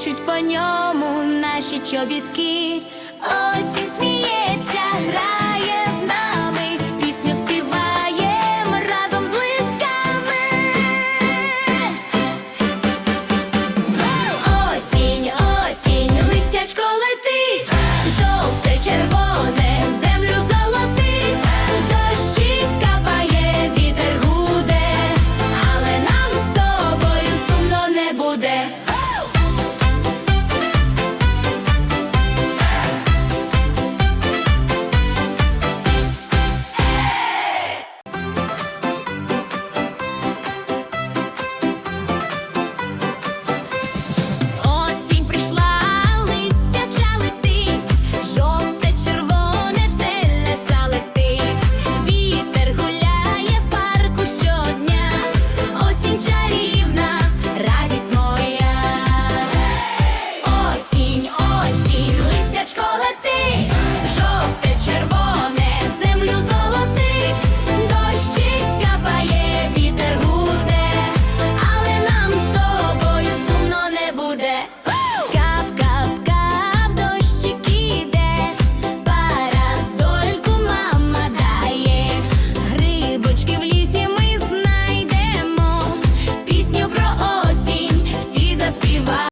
стукають по ньому наші чобітки. Осінь сміється.